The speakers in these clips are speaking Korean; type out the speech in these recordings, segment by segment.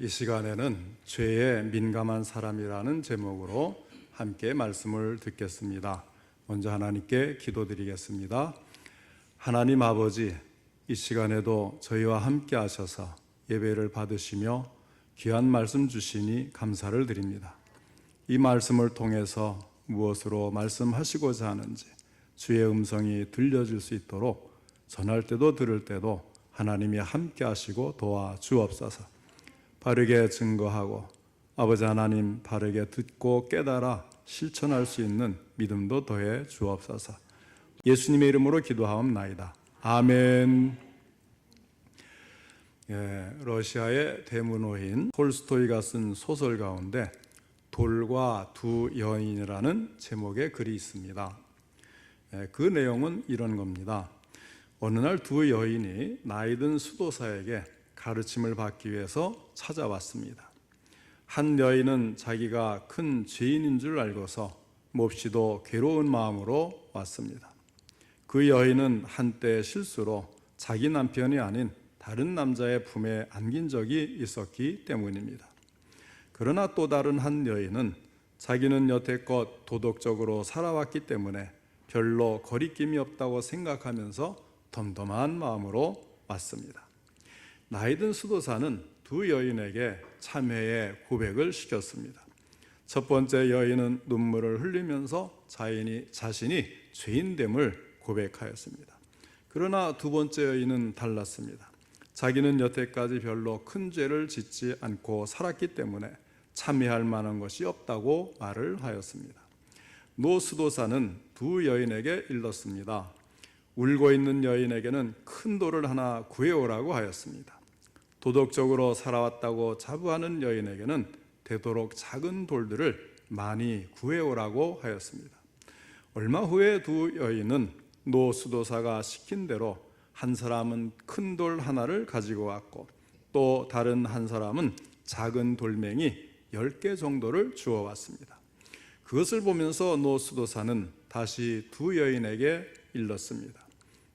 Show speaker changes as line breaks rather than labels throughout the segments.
이 시간에는 죄에 민감한 사람이라는 제목으로 함께 말씀을 듣겠습니다. 먼저 하나님께 기도드리겠습니다. 하나님 아버지, 이 시간에도 저희와 함께 하셔서 예배를 받으시며 귀한 말씀 주시니 감사를 드립니다. 이 말씀을 통해서 무엇으로 말씀하시고자 하는지 주의 음성이 들려질 수 있도록 전할 때도 들을 때도 하나님이 함께 하시고 도와 주옵소서. 바르게 증거하고 아버지 하나님 바르게 듣고 깨달아 실천할 수 있는 믿음도 더해 주옵소서. 예수님의 이름으로 기도하옵나이다. 아멘. 예, 러시아의 대문호인 톨스토이가 쓴 소설 가운데 돌과 두 여인이라는 제목의 글이 있습니다. 예, 그 내용은 이런 겁니다. 어느 날 두 여인이 나이든 수도사에게 가르침을 받기 위해서 찾아왔습니다. 한 여인은 자기가 큰 죄인인 줄 알고서 몹시도 괴로운 마음으로 왔습니다. 그 여인은 한때 실수로 자기 남편이 아닌 다른 남자의 품에 안긴 적이 있었기 때문입니다. 그러나 또 다른 한 여인은 자기는 여태껏 도덕적으로 살아왔기 때문에 별로 거리낌이 없다고 생각하면서 덤덤한 마음으로 왔습니다. 나이든 수도사는 두 여인에게 참회의 고백을 시켰습니다. 첫 번째 여인은 눈물을 흘리면서 자인이 자신이 죄인됨을 고백하였습니다. 그러나 두 번째 여인은 달랐습니다. 자기는 여태까지 별로 큰 죄를 짓지 않고 살았기 때문에 참회할 만한 것이 없다고 말을 하였습니다. 노 수도사는 두 여인에게 일렀습니다. 울고 있는 여인에게는 큰 돌을 하나 구해오라고 하였습니다. 도덕적으로 살아왔다고 자부하는 여인에게는 되도록 작은 돌들을 많이 구해오라고 하였습니다. 얼마 후에 두 여인은 노 수도사가 시킨 대로 한 사람은 큰 돌 하나를 가지고 왔고 또 다른 한 사람은 작은 돌멩이 10개 정도를 주워 왔습니다. 그것을 보면서 노 수도사는 다시 두 여인에게 일렀습니다.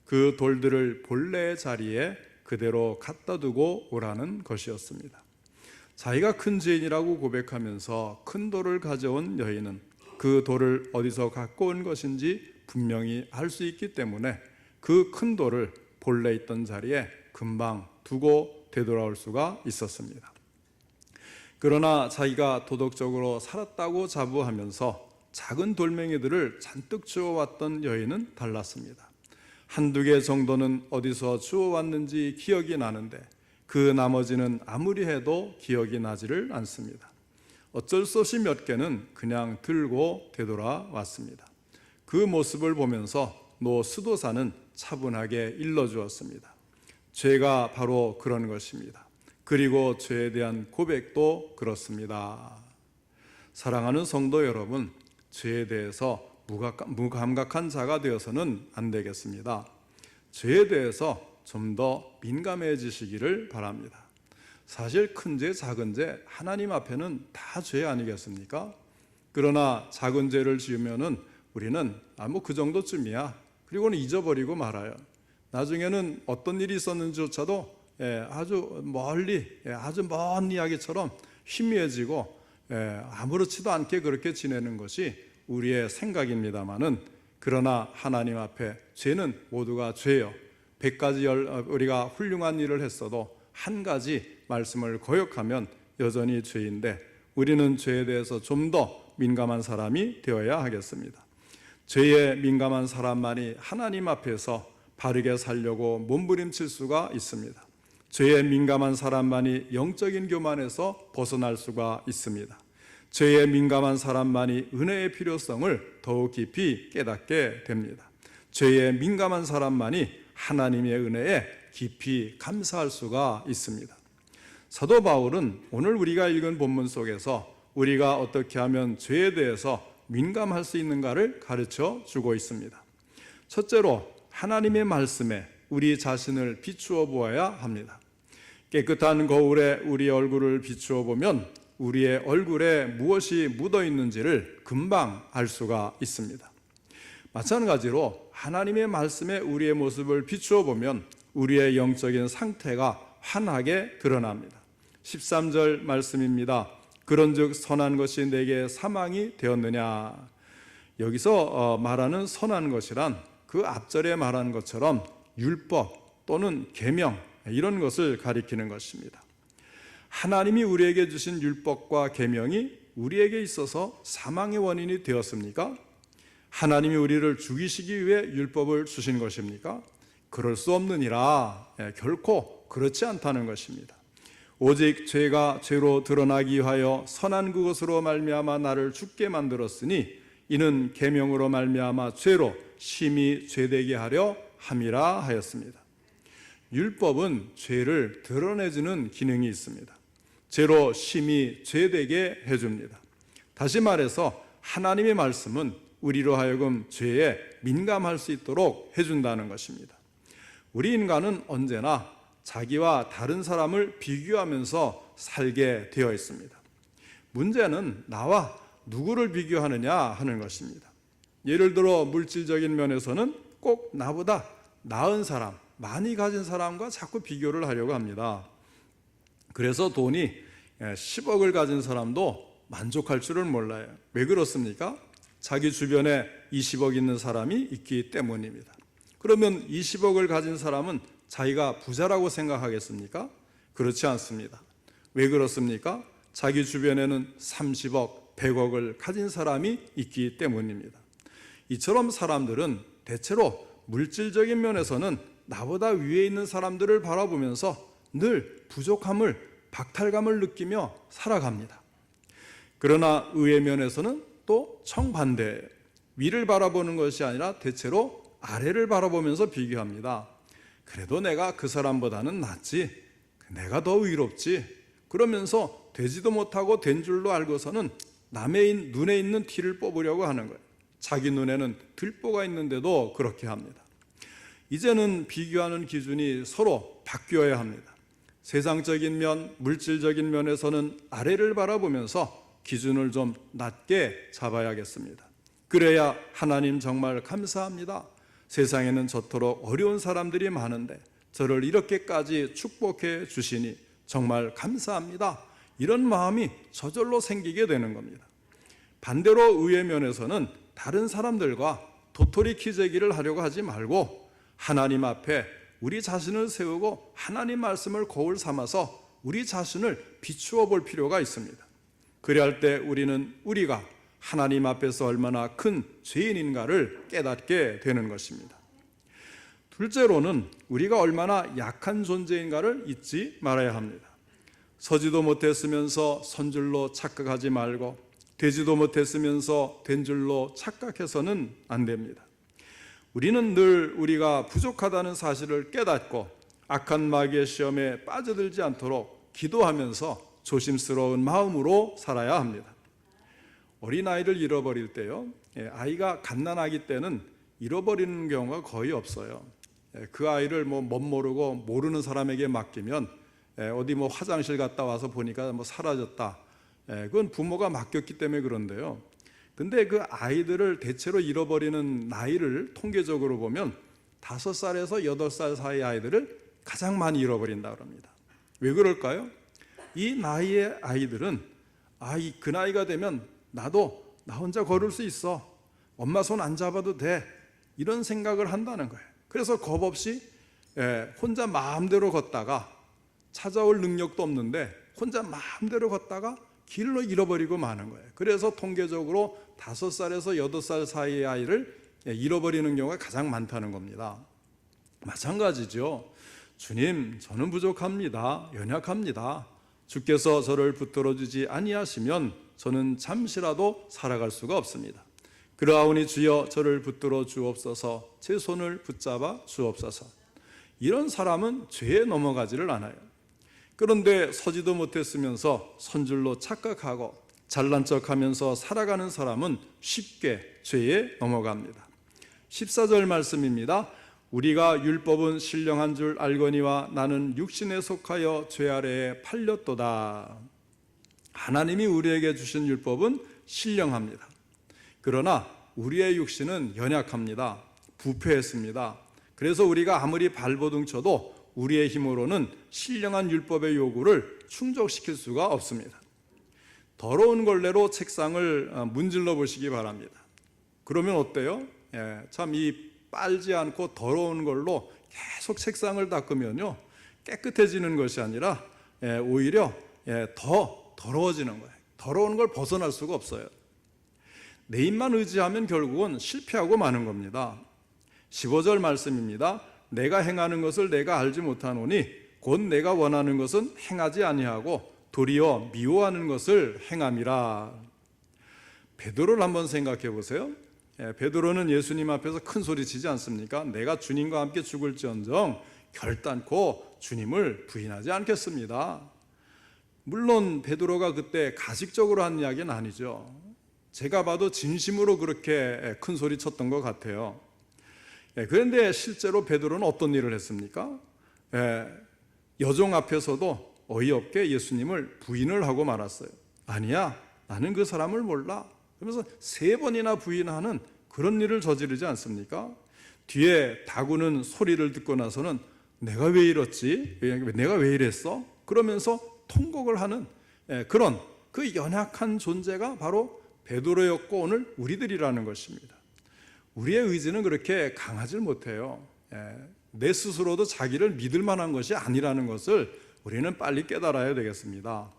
그 돌들을 본래의 자리에 그대로 갖다 두고 오라는 것이었습니다. 자기가 큰 죄인이라고 고백하면서 큰 돌을 가져온 여인은 그 돌을 어디서 갖고 온 것인지 분명히 알 수 있기 때문에 그 큰 돌을 본래 있던 자리에 금방 두고 되돌아올 수가 있었습니다. 그러나 자기가 도덕적으로 살았다고 자부하면서 작은 돌멩이들을 잔뜩 주워왔던 여인은 달랐습니다. 한두 개 정도는 어디서 주워왔는지 기억이 나는데 그 나머지는 아무리 해도 기억이 나지를 않습니다. 어쩔 수 없이 몇 개는 그냥 들고 되돌아왔습니다. 그 모습을 보면서 노 수도사는 차분하게 일러주었습니다. 죄가 바로 그런 것입니다. 그리고 죄에 대한 고백도 그렇습니다. 사랑하는 성도 여러분, 죄에 대해서 무감각한 자가 되어서는 안 되겠습니다. 죄에 대해서 좀 더 민감해지시기를 바랍니다. 사실 큰 죄, 작은 죄, 하나님 앞에는 다 죄 아니겠습니까? 그러나 작은 죄를 지으면은 우리는 아, 뭐그 정도쯤이야. 그리고는 잊어버리고 말아요. 나중에는 어떤 일이 있었는지조차도 예, 아주 멀리, 예, 아주 먼 이야기처럼 희미해지고 예, 아무렇지도 않게 그렇게 지내는 것이 우리의 생각입니다만은 그러나 하나님 앞에 죄는 모두가 죄요. 백 가지 우리가 훌륭한 일을 했어도 한 가지 말씀을 거역하면 여전히 죄인데 우리는 죄에 대해서 좀 더 민감한 사람이 되어야 하겠습니다. 죄에 민감한 사람만이 하나님 앞에서 바르게 살려고 몸부림칠 수가 있습니다. 죄에 민감한 사람만이 영적인 교만에서 벗어날 수가 있습니다. 죄에 민감한 사람만이 은혜의 필요성을 더욱 깊이 깨닫게 됩니다. 죄에 민감한 사람만이 하나님의 은혜에 깊이 감사할 수가 있습니다. 사도 바울은 오늘 우리가 읽은 본문 속에서 우리가 어떻게 하면 죄에 대해서 민감할 수 있는가를 가르쳐 주고 있습니다. 첫째로 하나님의 말씀에 우리 자신을 비추어 보아야 합니다. 깨끗한 거울에 우리 얼굴을 비추어 보면 우리의 얼굴에 무엇이 묻어 있는지를 금방 알 수가 있습니다. 마찬가지로 하나님의 말씀에 우리의 모습을 비추어 보면 우리의 영적인 상태가 환하게 드러납니다. 13절 말씀입니다. 그런즉 선한 것이 내게 사망이 되었느냐. 여기서 어, 말하는 선한 것이란 그 앞절에 말한 것처럼 율법 또는 계명 이런 것을 가리키는 것입니다. 하나님이 우리에게 주신 율법과 계명이 우리에게 있어서 사망의 원인이 되었습니까? 하나님이 우리를 죽이시기 위해 율법을 주신 것입니까? 그럴 수 없느니라 예, 결코 그렇지 않다는 것입니다. 오직 죄가 죄로 드러나기 위하여 선한 그것으로 말미암아 나를 죽게 만들었으니 이는 계명으로 말미암아 죄로 심히 죄되게 하려 함이라 하였습니다. 율법은 죄를 드러내주는 기능이 있습니다. 죄로 심히 죄되게 해줍니다. 다시 말해서 하나님의 말씀은 우리로 하여금 죄에 민감할 수 있도록 해준다는 것입니다. 우리 인간은 언제나 자기와 다른 사람을 비교하면서 살게 되어 있습니다. 문제는 나와 누구를 비교하느냐 하는 것입니다. 예를 들어 물질적인 면에서는 꼭 나보다 나은 사람, 많이 가진 사람과 자꾸 비교를 하려고 합니다. 그래서 돈이 10억을 가진 사람도 만족할 줄을 몰라요. 왜 그렇습니까? 자기 주변에 20억 있는 사람이 있기 때문입니다. 그러면 20억을 가진 사람은 자기가 부자라고 생각하겠습니까? 그렇지 않습니다. 왜 그렇습니까? 자기 주변에는 30억, 100억을 가진 사람이 있기 때문입니다. 이처럼 사람들은 대체로 물질적인 면에서는 나보다 위에 있는 사람들을 바라보면서 늘 부족함을, 박탈감을 느끼며 살아갑니다. 그러나 의의 면에서는 또 정반대, 위를 바라보는 것이 아니라 대체로 아래를 바라보면서 비교합니다. 그래도 내가 그 사람보다는 낫지. 내가 더 의롭지. 그러면서 되지도 못하고 된 줄로 알고서는 남의 눈에 있는 티를 뽑으려고 하는 거예요. 자기 눈에는 들보가 있는데도 그렇게 합니다. 이제는 비교하는 기준이 서로 바뀌어야 합니다. 세상적인 면, 물질적인 면에서는 아래를 바라보면서 기준을 좀 낮게 잡아야겠습니다. 그래야 하나님 정말 감사합니다. 세상에는 저토록 어려운 사람들이 많은데 저를 이렇게까지 축복해 주시니 정말 감사합니다. 이런 마음이 저절로 생기게 되는 겁니다. 반대로 의의 면에서는 다른 사람들과 도토리 키재기를 하려고 하지 말고 하나님 앞에 우리 자신을 세우고 하나님 말씀을 거울 삼아서 우리 자신을 비추어 볼 필요가 있습니다. 그리할 때 우리는 우리가 하나님 앞에서 얼마나 큰 죄인인가를 깨닫게 되는 것입니다. 둘째로는 우리가 얼마나 약한 존재인가를 잊지 말아야 합니다. 서지도 못했으면서 선 줄로 착각하지 말고 되지도 못했으면서 된 줄로 착각해서는 안 됩니다. 우리는 늘 우리가 부족하다는 사실을 깨닫고 악한 마귀의 시험에 빠져들지 않도록 기도하면서 조심스러운 마음으로 살아야 합니다. 어린아이를 잃어버릴 때요, 예, 아이가 갓난아기 때는 잃어버리는 경우가 거의 없어요. 예, 그 아이를 뭐못 모르고 모르는 사람에게 맡기면 예, 어디 뭐 화장실 갔다 와서 보니까 뭐 사라졌다. 그건 부모가 맡겼기 때문에 그런데요. 근데 그 아이들을 대체로 잃어버리는 나이를 통계적으로 보면 다섯 살에서 여덟 살 사이 아이들을 가장 많이 잃어버린다 그럽니다. 왜 그럴까요? 이 나이의 아이들은 아이 그 나이가 되면 나도 나 혼자 걸을 수 있어. 엄마 손 안 잡아도 돼. 이런 생각을 한다는 거예요. 그래서 겁 없이 혼자 마음대로 걷다가 찾아올 능력도 없는데 혼자 마음대로 걷다가 길로 잃어버리고 마는 거예요. 그래서 통계적으로 다섯 살에서 여덟 살 사이의 아이를 잃어버리는 경우가 가장 많다는 겁니다. 마찬가지죠. 주님, 저는 부족합니다. 연약합니다. 주께서 저를 붙들어 주지 아니하시면 저는 잠시라도 살아갈 수가 없습니다. 그러하오니 주여 저를 붙들어 주옵소서 제 손을 붙잡아 주옵소서 이런 사람은 죄에 넘어가지를 않아요. 그런데 서지도 못했으면서 선줄로 착각하고 잘난 척 하면서 살아가는 사람은 쉽게 죄에 넘어갑니다. 14절 말씀입니다. 우리가 율법은 신령한 줄 알거니와 나는 육신에 속하여 죄 아래에 팔렸도다. 하나님이 우리에게 주신 율법은 신령합니다. 그러나 우리의 육신은 연약합니다. 부패했습니다. 그래서 우리가 아무리 발버둥 쳐도 우리의 힘으로는 신령한 율법의 요구를 충족시킬 수가 없습니다. 더러운 걸레로 책상을 어, 문질러 보시기 바랍니다. 그러면 어때요? 예, 참이 빨지 않고 더러운 걸로 계속 책상을 닦으면요 깨끗해지는 것이 아니라 예, 오히려 예, 더 더러워지는 거예요. 더러운 걸 벗어날 수가 없어요. 내 입만 의지하면 결국은 실패하고 마는 겁니다. 15절 말씀입니다. 내가 행하는 것을 내가 알지 못하노니 곧 내가 원하는 것은 행하지 아니하고 도리어 미워하는 것을 행함이라. 베드로를 한번 생각해 보세요. 예, 베드로는 예수님 앞에서 큰 소리 치지 않습니까? 내가 주님과 함께 죽을지언정 결단코 주님을 부인하지 않겠습니다. 물론 베드로가 그때 가식적으로 한 이야기는 아니죠. 제가 봐도 진심으로 그렇게 큰 소리 쳤던 것 같아요. 예, 그런데 실제로 베드로는 어떤 일을 했습니까? 예, 여종 앞에서도 어이없게 예수님을 부인을 하고 말았어요. 아니야, 나는 그 사람을 몰라. 그러면서 세 번이나 부인하는 그런 일을 저지르지 않습니까? 뒤에 다구는 소리를 듣고 나서는 내가 왜 이렇지? 왜- 내가 왜 이랬어? 그러면서 통곡을 하는 예, 그런 그 연약한 존재가 바로 베드로였고 오늘 우리들이라는 것입니다. 우리의 의지는 그렇게 강하질 못해요. 예, 내 스스로도 자기를 믿을 만한 것이 아니라는 것을 우리는 빨리 깨달아야 되겠습니다.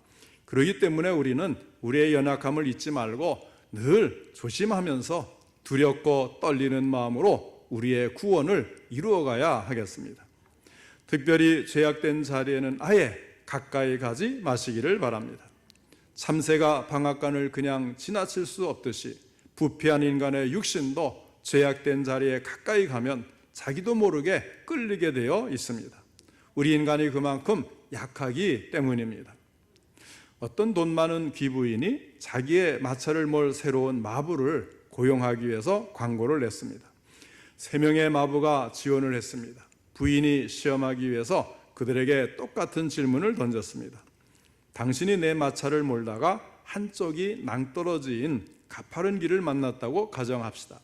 그러기 때문에 우리는 우리의 연약함을 잊지 말고 늘 조심하면서 두렵고 떨리는 마음으로 우리의 구원을 이루어가야 하겠습니다. 특별히 죄악된 자리에는 아예 가까이 가지 마시기를 바랍니다. 참새가 방앗간을 그냥 지나칠 수 없듯이 부패한 인간의 육신도 죄악된 자리에 가까이 가면 자기도 모르게 끌리게 되어 있습니다. 우리 인간이 그만큼 약하기 때문입니다. 어떤 돈 많은 기부인이 자기의 마찰을 몰 새로운 마부를 고용하기 위해서 광고를 냈습니다. 세 명의 마부가 지원을 했습니다. 부인이 시험하기 위해서 그들에게 똑같은 질문을 던졌습니다. 당신이 내 마차를 몰다가 한쪽이 낭떠러지인 가파른 길을 만났다고 가정합시다.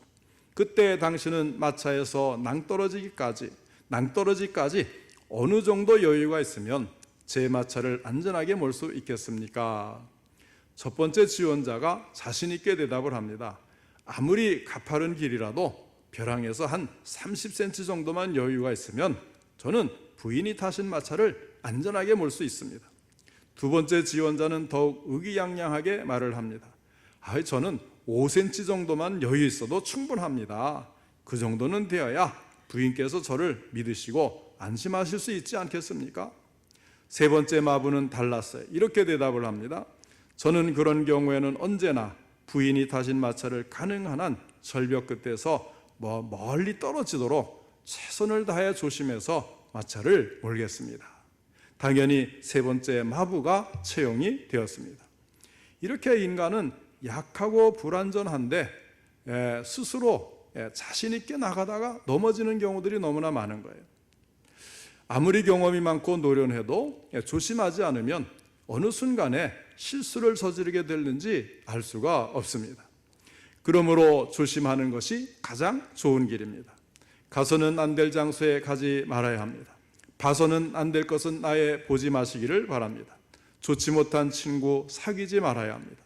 그때 당신은 마차에서 낭떠러지기까지 낭떠러지까지 어느 정도 여유가 있으면 제 마차를 안전하게 몰 수 있겠습니까? 첫 번째 지원자가 자신 있게 대답을 합니다. 아무리 가파른 길이라도 벼랑에서 한 30cm 정도만 여유가 있으면 저는 부인이 타신 마차를 안전하게 몰 수 있습니다. 두 번째 지원자는 더욱 의기양양하게 말을 합니다. 아, 저는 5cm 정도만 여유 있어도 충분합니다. 그 정도는 되어야 부인께서 저를 믿으시고 안심하실 수 있지 않겠습니까? 세 번째 마부는 달랐어요. 이렇게 대답을 합니다. 저는 그런 경우에는 언제나 부인이 타신 마차를 가능한 한 절벽 끝에서 뭐 멀리 떨어지도록 최선을 다해 조심해서 마차를 몰겠습니다. 당연히 세 번째 마부가 채용이 되었습니다. 이렇게 인간은 약하고 불완전한데 에, 스스로 에, 자신 있게 나가다가 넘어지는 경우들이 너무나 많은 거예요. 아무리 경험이 많고 노련해도 예, 조심하지 않으면 어느 순간에 실수를 저지르게 되는지 알 수가 없습니다. 그러므로 조심하는 것이 가장 좋은 길입니다. 가서는 안 될 장소에 가지 말아야 합니다. 봐서는 안 될 것은 아예 보지 마시기를 바랍니다. 좋지 못한 친구 사귀지 말아야 합니다.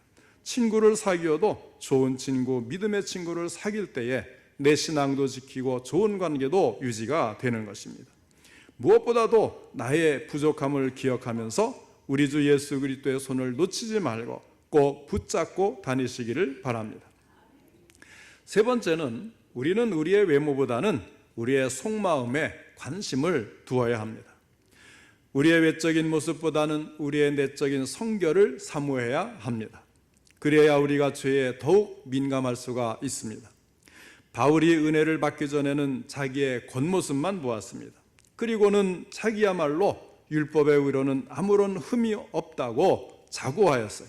친구를 사귀어도 좋은 친구, 믿음의 친구를 사귈 때에 내 신앙도 지키고 좋은 관계도 유지가 되는 것입니다. 무엇보다도 나의 부족함을 기억하면서 우리 주 예수 그리스도의 손을 놓치지 말고 꼭 붙잡고 다니시기를 바랍니다. 세 번째는 우리는 우리의 외모보다는 우리의 속마음에 관심을 두어야 합니다. 우리의 외적인 모습보다는 우리의 내적인 성결을 사모해야 합니다. 그래야 우리가 죄에 더욱 민감할 수가 있습니다. 바울이 은혜를 받기 전에는 자기의 겉모습만 보았습니다. 그리고는 자기야말로 율법의 의로는 아무런 흠이 없다고 자고하였어요.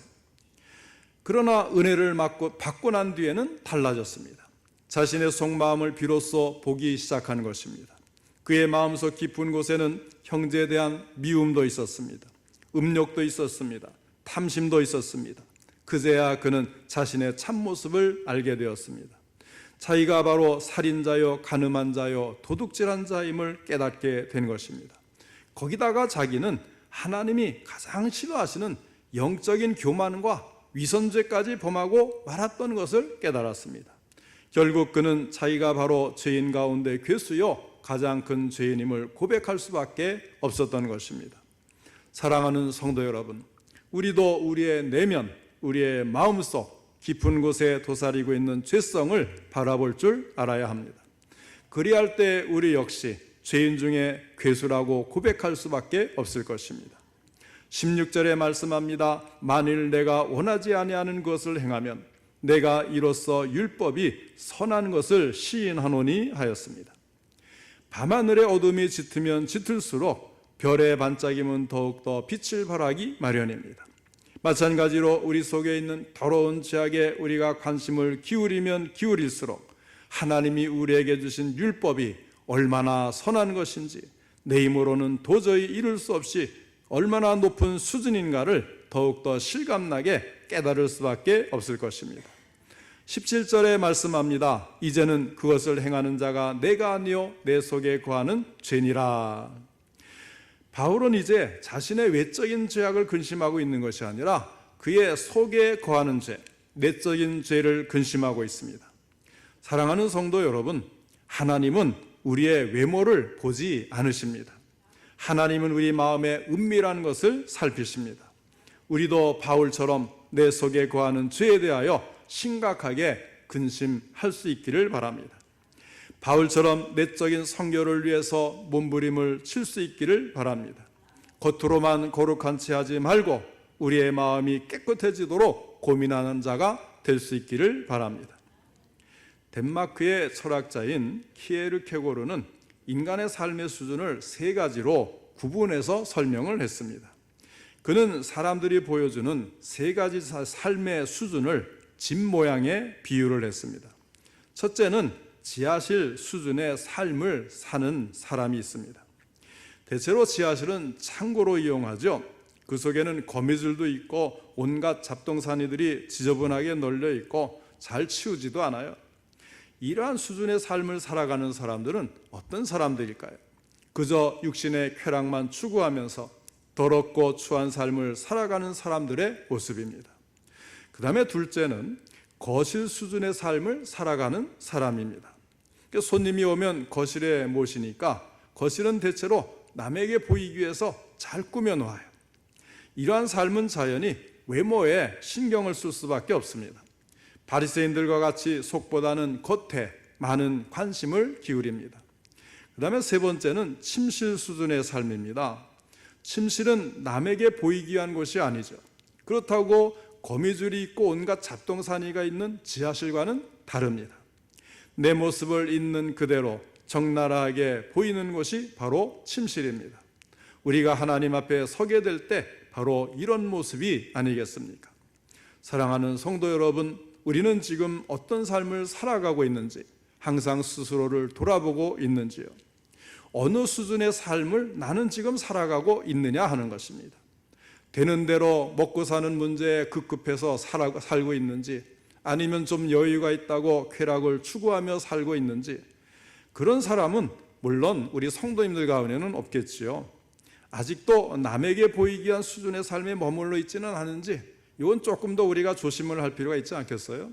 그러나 은혜를 받고, 난 뒤에는 달라졌습니다. 자신의 속마음을 비로소 보기 시작한 것입니다. 그의 마음속 깊은 곳에는 형제에 대한 미움도 있었습니다. 음욕도 있었습니다. 탐심도 있었습니다. 그제야 그는 자신의 참모습을 알게 되었습니다. 자기가 바로 살인자요, 가늠한 자요, 도둑질한 자임을 깨닫게 된 것입니다. 거기다가 자기는 하나님이 가장 싫어하시는 영적인 교만과 위선죄까지 범하고 말았던 것을 깨달았습니다. 결국 그는 자기가 바로 죄인 가운데 괴수요 가장 큰 죄인임을 고백할 수밖에 없었던 것입니다. 사랑하는 성도 여러분, 우리도 우리의 내면, 우리의 마음속 깊은 곳에 도사리고 있는 죄성을 바라볼 줄 알아야 합니다. 그리할 때 우리 역시 죄인 중에 괴수라고 고백할 수밖에 없을 것입니다. 16절에 말씀합니다. 만일 내가 원하지 아니하는 것을 행하면 내가 이로써 율법이 선한 것을 시인하노니 하였습니다. 밤하늘의 어둠이 짙으면 짙을수록 별의 반짝임은 더욱더 빛을 발하기 마련입니다. 마찬가지로 우리 속에 있는 더러운 죄악에 우리가 관심을 기울이면 기울일수록 하나님이 우리에게 주신 율법이 얼마나 선한 것인지 내 힘으로는 도저히 이룰 수 없이 얼마나 높은 수준인가를 더욱더 실감나게 깨달을 수밖에 없을 것입니다. 17절에 말씀합니다. 이제는 그것을 행하는 자가 내가 아니요 내 속에 거하는 죄니라. 바울은 이제 자신의 외적인 죄악을 근심하고 있는 것이 아니라 그의 속에 거하는 죄, 내적인 죄를 근심하고 있습니다. 사랑하는 성도 여러분, 하나님은 우리의 외모를 보지 않으십니다. 하나님은 우리 마음의 은밀한 것을 살피십니다. 우리도 바울처럼 내 속에 거하는 죄에 대하여 심각하게 근심할 수 있기를 바랍니다. 바울처럼 내적인 성결을 위해서 몸부림을 칠 수 있기를 바랍니다. 겉으로만 거룩한 채 하지 말고 우리의 마음이 깨끗해지도록 고민하는 자가 될 수 있기를 바랍니다. 덴마크의 철학자인 키에르 케고르는 인간의 삶의 수준을 세 가지로 구분해서 설명을 했습니다. 그는 사람들이 보여주는 세 가지 삶의 수준을 집 모양에 비유를 했습니다. 첫째는 지하실 수준의 삶을 사는 사람이 있습니다. 대체로 지하실은 창고로 이용하죠. 그 속에는 거미줄도 있고 온갖 잡동사니들이 지저분하게 널려 있고 잘 치우지도 않아요. 이러한 수준의 삶을 살아가는 사람들은 어떤 사람들일까요? 그저 육신의 쾌락만 추구하면서 더럽고 추한 삶을 살아가는 사람들의 모습입니다. 그 다음에 둘째는 거실 수준의 삶을 살아가는 사람입니다. 그러니까 손님이 오면 거실에 모시니까 거실은 대체로 남에게 보이기 위해서 잘 꾸며놓아요. 이러한 삶은 자연히 외모에 신경을 쓸 수밖에 없습니다. 바리새인들과 같이 속보다는 겉에 많은 관심을 기울입니다. 그 다음에 세 번째는 침실 수준의 삶입니다. 침실은 남에게 보이기 위한 곳이 아니죠. 그렇다고 거미줄이 있고 온갖 잡동사니가 있는 지하실과는 다릅니다. 내 모습을 있는 그대로 적나라하게 보이는 곳이 바로 침실입니다. 우리가 하나님 앞에 서게 될 때 바로 이런 모습이 아니겠습니까? 사랑하는 성도 여러분, 우리는 지금 어떤 삶을 살아가고 있는지 항상 스스로를 돌아보고 있는지요. 어느 수준의 삶을 나는 지금 살아가고 있느냐 하는 것입니다. 되는 대로 먹고 사는 문제에 급급해서 살고 있는지 아니면 좀 여유가 있다고 쾌락을 추구하며 살고 있는지 그런 사람은 물론 우리 성도님들 가운데는 없겠지요. 아직도 남에게 보이기 위한 수준의 삶에 머물러 있지는 않은지 이건 조금 더 우리가 조심을 할 필요가 있지 않겠어요?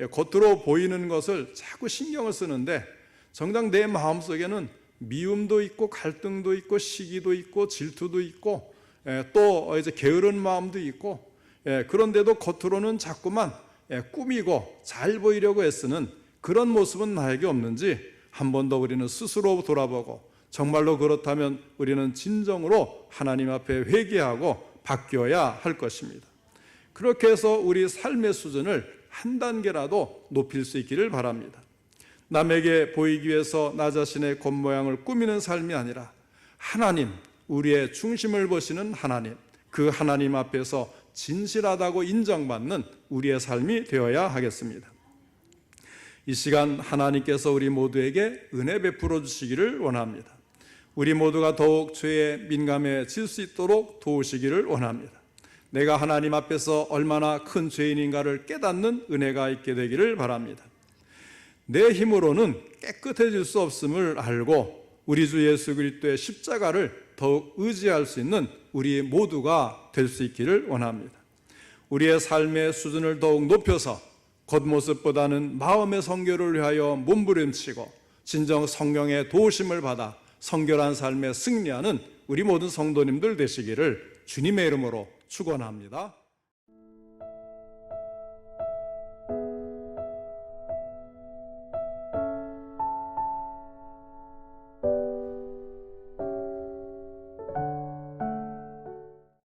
예, 겉으로 보이는 것을 자꾸 신경을 쓰는데 정작 내 마음속에는 미움도 있고 갈등도 있고 시기도 있고 질투도 있고 예, 또 이제 게으른 마음도 있고 예, 그런데도 겉으로는 자꾸만 꾸미고 잘 보이려고 애쓰는 그런 모습은 나에게 없는지 한 번 더 우리는 스스로 돌아보고 정말로 그렇다면 우리는 진정으로 하나님 앞에 회개하고 바뀌어야 할 것입니다. 그렇게 해서 우리 삶의 수준을 한 단계라도 높일 수 있기를 바랍니다. 남에게 보이기 위해서 나 자신의 겉모양을 꾸미는 삶이 아니라 하나님, 우리의 중심을 보시는 하나님, 그 하나님 앞에서 진실하다고 인정받는 우리의 삶이 되어야 하겠습니다. 이 시간 하나님께서 우리 모두에게 은혜 베풀어 주시기를 원합니다. 우리 모두가 더욱 죄에 민감해질 수 있도록 도우시기를 원합니다. 내가 하나님 앞에서 얼마나 큰 죄인인가를 깨닫는 은혜가 있게 되기를 바랍니다. 내 힘으로는 깨끗해질 수 없음을 알고 우리 주 예수 그리스도의 십자가를 더욱 의지할 수 있는 우리 모두가 될 수 있기를 원합니다. 우리의 삶의 수준을 더욱 높여서 겉모습보다는 마음의 성결을 위하여 몸부림치고 진정 성령의 도우심을 받아 성결한 삶에 승리하는 우리 모든 성도님들 되시기를 주님의 이름으로 축원합니다.